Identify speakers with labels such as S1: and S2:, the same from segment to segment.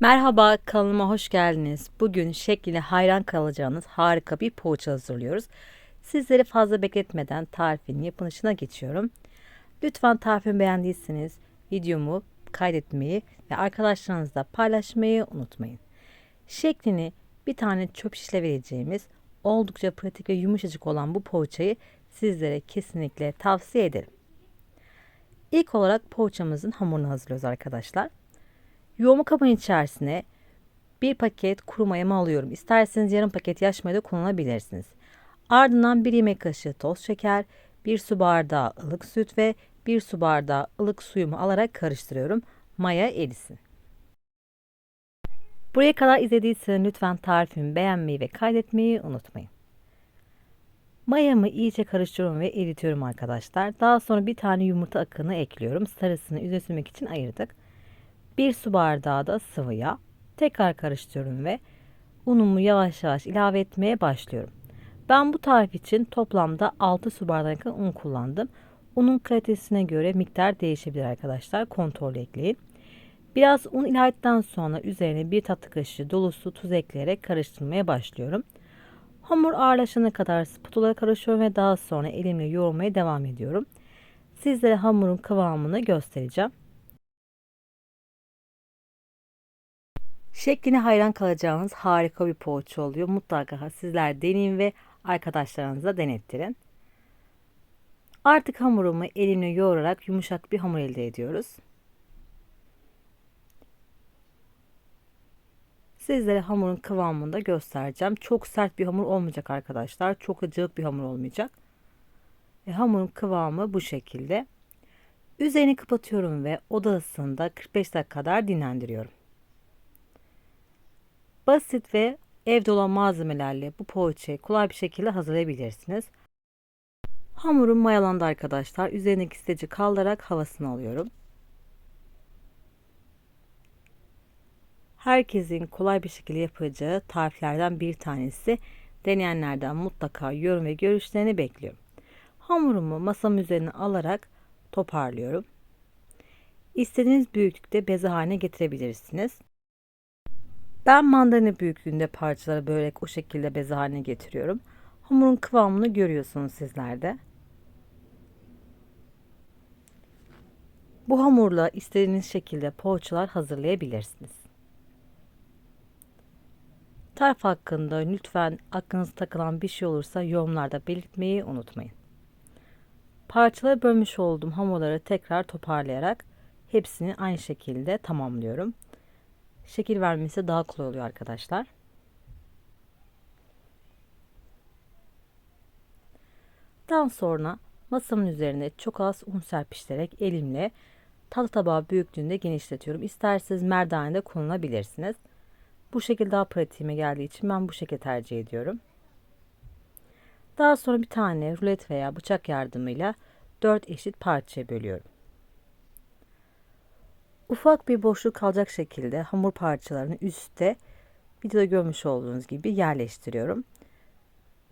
S1: Merhaba kanalıma hoş geldiniz. Bugün şekline hayran kalacağınız harika bir poğaça hazırlıyoruz. Sizleri fazla bekletmeden tarifin yapılışına geçiyorum. Lütfen tarifimi beğendiyseniz videomu kaydetmeyi ve arkadaşlarınızla paylaşmayı unutmayın. Şeklini bir tane çöp şişle vereceğimiz oldukça pratik ve yumuşacık olan bu poğaçayı sizlere kesinlikle tavsiye ederim. İlk olarak poğaçamızın hamurunu hazırlıyoruz arkadaşlar. Yoğurma kabının içerisine bir paket kuru mayamı alıyorum. İsterseniz yarım paket yaş maya da kullanabilirsiniz. Ardından bir yemek kaşığı toz şeker, bir su bardağı ılık süt ve bir su bardağı ılık suyumu alarak karıştırıyorum. Maya erisin. Buraya kadar izlediyseniz lütfen tarifimi beğenmeyi ve kaydetmeyi unutmayın. Mayamı iyice karıştırıyorum ve eritiyorum arkadaşlar. Daha sonra bir tane yumurta akını ekliyorum. Sarısını yüze için ayırdık. 1 su bardağı da sıvı yağ. Tekrar karıştırıyorum ve unumu yavaş yavaş ilave etmeye başlıyorum. Ben bu tarif için toplamda 6 su bardağı un kullandım. Unun kalitesine göre miktar değişebilir arkadaşlar. Kontrol ekleyin. Biraz un ilave ettikten sonra üzerine bir tatlı kaşığı dolusu tuz ekleyerek karıştırmaya başlıyorum. Hamur ağırlaşana kadar spatula karıştırıyorum ve daha sonra elimle yoğurmaya devam ediyorum. Sizlere hamurun kıvamını göstereceğim. Şekline hayran kalacağınız harika bir poğaça oluyor. Mutlaka sizler deneyin ve arkadaşlarınıza denettirin. Artık hamurumu elimle yoğurarak yumuşak bir hamur elde ediyoruz. Sizlere hamurun kıvamını da göstereceğim. Çok sert bir hamur olmayacak arkadaşlar. Çok acık bir hamur olmayacak. E, hamurun kıvamı bu şekilde. Üzerini kapatıyorum ve oda ısısında 45 dakika kadar dinlendiriyorum. Basit ve evde olan malzemelerle bu poğaçayı kolay bir şekilde hazırlayabilirsiniz. Hamurum mayalandı arkadaşlar. Üzerindeki isteci kaldırarak havasını alıyorum. Herkesin kolay bir şekilde yapacağı tariflerden bir tanesi. Deneyenlerden mutlaka yorum ve görüşlerini bekliyorum. Hamurumu masamın üzerine alarak toparlıyorum. İstediğiniz büyüklükte beze haline getirebilirsiniz. Ben mandalina büyüklüğünde parçalara börek o şekilde beze haline getiriyorum. Hamurun kıvamını görüyorsunuz sizler de. Bu hamurla istediğiniz şekilde poğaçalar hazırlayabilirsiniz. Tarif hakkında lütfen aklınıza takılan bir şey olursa yorumlarda belirtmeyi unutmayın. Parçalara bölmüş olduğum hamurları tekrar toparlayarak hepsini aynı şekilde tamamlıyorum şekil vermesi daha kolay oluyor arkadaşlar. Daha sonra masamın üzerine çok az un serpiştirerek elimle tatlı tabağı büyüklüğünde genişletiyorum. İsterseniz merdane de kullanabilirsiniz. Bu şekilde daha pratiğime geldiği için ben bu şekilde tercih ediyorum. Daha sonra bir tane rulet veya bıçak yardımıyla 4 eşit parçaya bölüyorum. Ufak bir boşluk kalacak şekilde hamur parçalarını üstte videoda görmüş olduğunuz gibi yerleştiriyorum.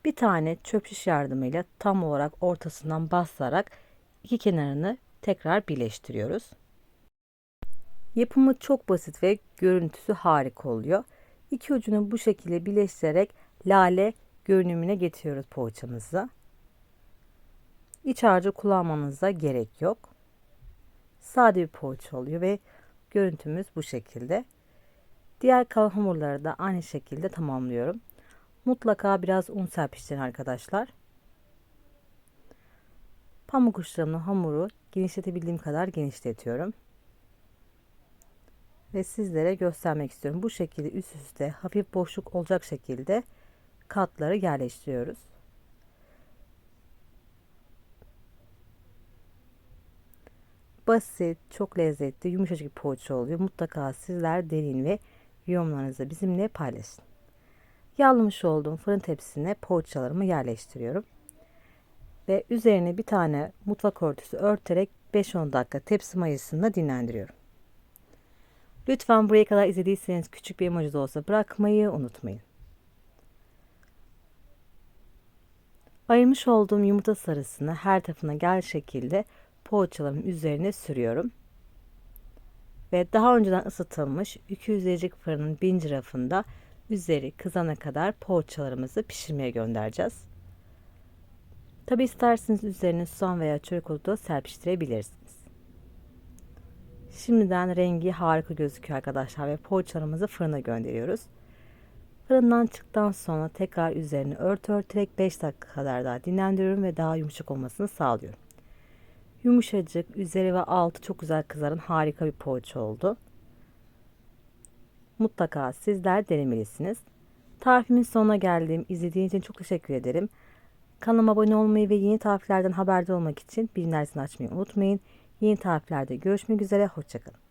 S1: Bir tane çöp şiş yardımıyla tam olarak ortasından basarak iki kenarını tekrar birleştiriyoruz. Yapımı çok basit ve görüntüsü harika oluyor. İki ucunu bu şekilde birleştirerek lale görünümüne getiriyoruz poğaçamızı. İç harcı kullanmanıza gerek yok. Sade bir poğaça oluyor ve görüntümüz bu şekilde. Diğer kalan hamurları da aynı şekilde tamamlıyorum. Mutlaka biraz un serpiştirin arkadaşlar. Pamuk uçlarımla hamuru genişletebildiğim kadar genişletiyorum. Ve sizlere göstermek istiyorum. Bu şekilde üst üste hafif boşluk olacak şekilde katları yerleştiriyoruz. Basit, çok lezzetli, yumuşacık bir poğaça oluyor. Mutlaka sizler deneyin ve yorumlarınızı bizimle paylaşın. Yağlamış olduğum fırın tepsisine poğaçalarımı yerleştiriyorum. Ve üzerine bir tane mutfak örtüsü örterek 5-10 dakika tepsi mayasında dinlendiriyorum. Lütfen buraya kadar izlediyseniz küçük bir emoji de olsa bırakmayı unutmayın. Ayırmış olduğum yumurta sarısını her tarafına gel şekilde poğaçalarımın üzerine sürüyorum. ve daha önceden ısıtılmış 200 derecelik fırının birinci rafında üzeri kızana kadar poğaçalarımızı pişirmeye göndereceğiz. Tabi isterseniz üzerine soğan veya çörek otu da serpiştirebilirsiniz. Şimdiden rengi harika gözüküyor arkadaşlar ve poğaçalarımızı fırına gönderiyoruz. Fırından çıktıktan sonra tekrar üzerine örtü örterek 5 dakika kadar daha dinlendiriyorum ve daha yumuşak olmasını sağlıyorum. Yumuşacık, üzeri ve altı çok güzel kızaran harika bir poğaça oldu. Mutlaka sizler denemelisiniz. Tarifimin sonuna geldim. İzlediğiniz için çok teşekkür ederim. Kanalıma abone olmayı ve yeni tariflerden haberdar olmak için bildirimleri açmayı unutmayın. Yeni tariflerde görüşmek üzere. Hoşçakalın.